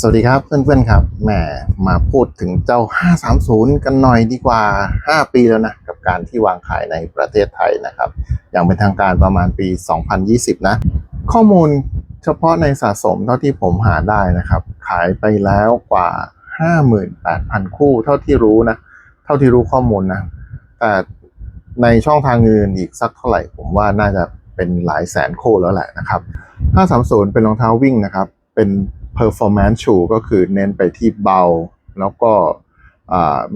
สวัสดีครับเพื่อนๆครับแหมมาพูดถึงเจ้า 530 กันหน่อยดีกว่า 5 ปีแล้วนะ กับการที่วางขายในประเทศไทยนะครับ อย่างเป็นทางการประมาณปี 2020 นะ ข้อมูลเฉพาะในสะสมเท่าที่ผมหาได้นะครับ ขายไปแล้วกว่า 58,000 คู่เท่าที่รู้นะ เท่าที่รู้ข้อมูลนะ แต่ในช่องทางอื่นอีกสักเท่าไหร่ ผมว่าน่าจะเป็นหลายแสนคู่แล้วแหละนะครับ 530 เป็นรองเท้าวิ่งนะครับ เป็น performance shoe ก็คือเน้นไปที่เบา แล้วก็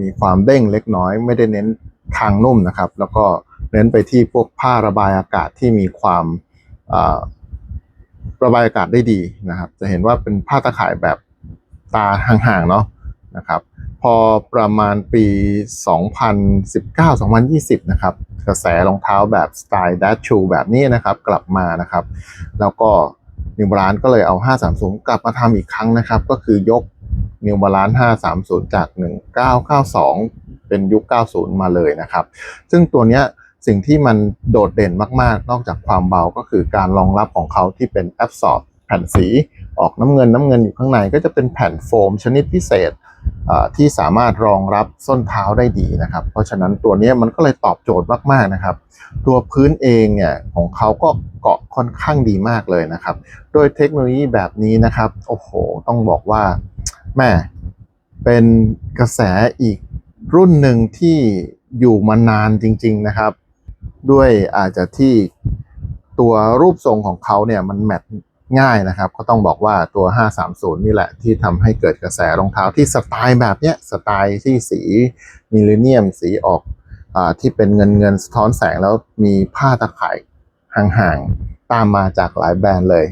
มีความเด้งเล็กน้อย ไม่ได้เน้นทางนุ่มนะครับ แล้วก็เน้นไปที่พวกผ้าระบายอากาศที่มีความระบายอากาศได้ดีนะครับ จะเห็นว่าเป็นผ้าตะข่ายแบบตาห่างๆเนาะนะครับพอประมาณปี 2019-2020 นะครับ กระแสรองเท้าแบบสไตล์ดัชชูแบบนี้นะครับ กลับมานะครับ แล้วก็ นิวบาลานซ์ก็เลยเอา 530 กลับมาทำอีกครั้งนะครับ ก็คือยกนิวบาลานซ์530 จาก 1992 เป็นยุค 90 มาเลยนะครับ ซึ่งตัวเนี้ยสิ่งที่มันโดดเด่นมาก ๆ นอกจากความเบาก็คือการรองรับของเขาที่เป็นแอบซอร์บแผ่นสี ออกน้ำเงินน้ำเงินอยู่ข้างในก็จะเป็นแผ่นโฟมชนิดพิเศษ ที่สามารถรองรับส้นเท้าได้ดีนะครับ เพราะฉะนั้นตัวนี้มันก็เลยตอบโจทย์มากๆนะครับ ตัวพื้นเองเนี่ยของเขาก็เกาะค่อนข้างดีมากเลยนะครับ โดยเทคโนโลยีแบบนี้นะครับ โอ้โห ต้องบอกว่าแม่เป็นกระแสอีกรุ่นหนึ่งที่อยู่มานานจริง ๆนะครับ ด้วยอาจจะที่ตัวรูปทรงของเขาเนี่ยมันแมท ง่ายนะครับ ก็ต้องบอกว่าตัว 530 นี่แหละที่ทำให้เกิดกระแสรองเท้าที่สไตล์แบบเนี้ยสไตล์ที่สีมิลเลเนียมสีออกอที่เป็นเงินเงินสะท้อนแสงแล้วมีผ้าตะข่ายห่างๆ ตามมาจากหลายแบรนด์เลย